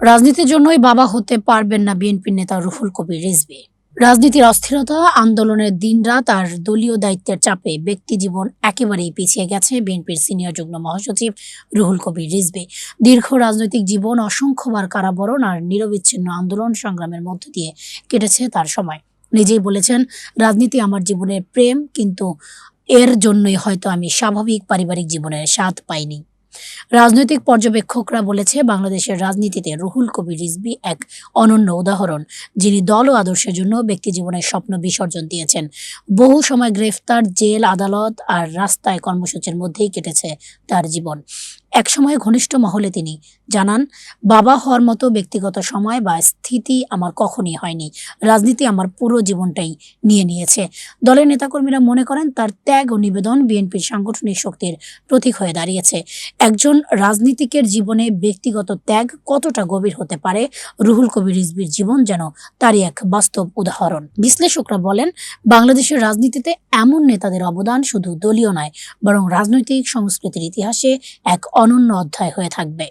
রাজনীতির জন্যই বাবা হতে পারবেন না বিএনপির নেতা রুহুল কবির রিজভী। রাজনীতির অস্থিরতা, আন্দোলনের দিনরাত আর দলীয় দায়িত্বের চাপে ব্যক্তি জীবন একেবারেই পিছিয়ে গেছে বিএনপির সিনিয়র যুগ্ম মহাসচিব রুহুল কবির রিজভী। দীর্ঘ রাজনৈতিক জীবন, অসংখ্যবার কারাবরণ আর নিরবিচ্ছিন্ন আন্দোলন সংগ্রামের মধ্য দিয়ে কেটেছে তার সময়। নিজেই বলেছেন, রাজনীতি আমার জীবনের প্রেম, কিন্তু এর জন্যই হয়তো আমি স্বাভাবিক পারিবারিক জীবনের স্বাদ পাইনি। রাজনৈতিক পর্যবেক্ষকরা বলেছে, বাংলাদেশের রাজনীতিতে রুহুল কবির রিজবি এক অনন্য উদাহরণ, যিনি দল ও আদর্শের জন্য ব্যক্তি জীবনের স্বপ্ন বিসর্জন দিয়েছেন। বহু সময় গ্রেফতার, জেল, আদালত আর রাস্তায় কর্মসূচির মধ্যেই কেটেছে তার জীবন। একসময় ঘনিষ্ঠ মহলে তিনি জানান, বাবা হওয়ার মতো ব্যক্তিগত সময় বা স্থিতি আমার কখনই হয়নি। রাজনীতি আমার পুরো জীবনটাই নিয়ে নিয়েছে। দলের নেতাকর্মীরা মনে করেন তার ত্যাগ ও নিবেদন বিএনপির সাংগঠনিক শক্তির প্রতীক হয়ে দাঁড়িয়েছে। একজন রাজনীতিকের জীবনে ব্যক্তিগত ত্যাগ কতটা গভীর হতে পারে, রুহুল কবির রিজভির জীবন যেন তারই এক বাস্তব উদাহরণ। বিশ্লেষকরা বলেন, বাংলাদেশের রাজনীতিতে এমন নেতাদের অবদান শুধু দলীয় নয়, বরং রাজনৈতিক সংস্কৃতির ইতিহাসে এক অনন্য অধ্যায় হয়ে থাকবে।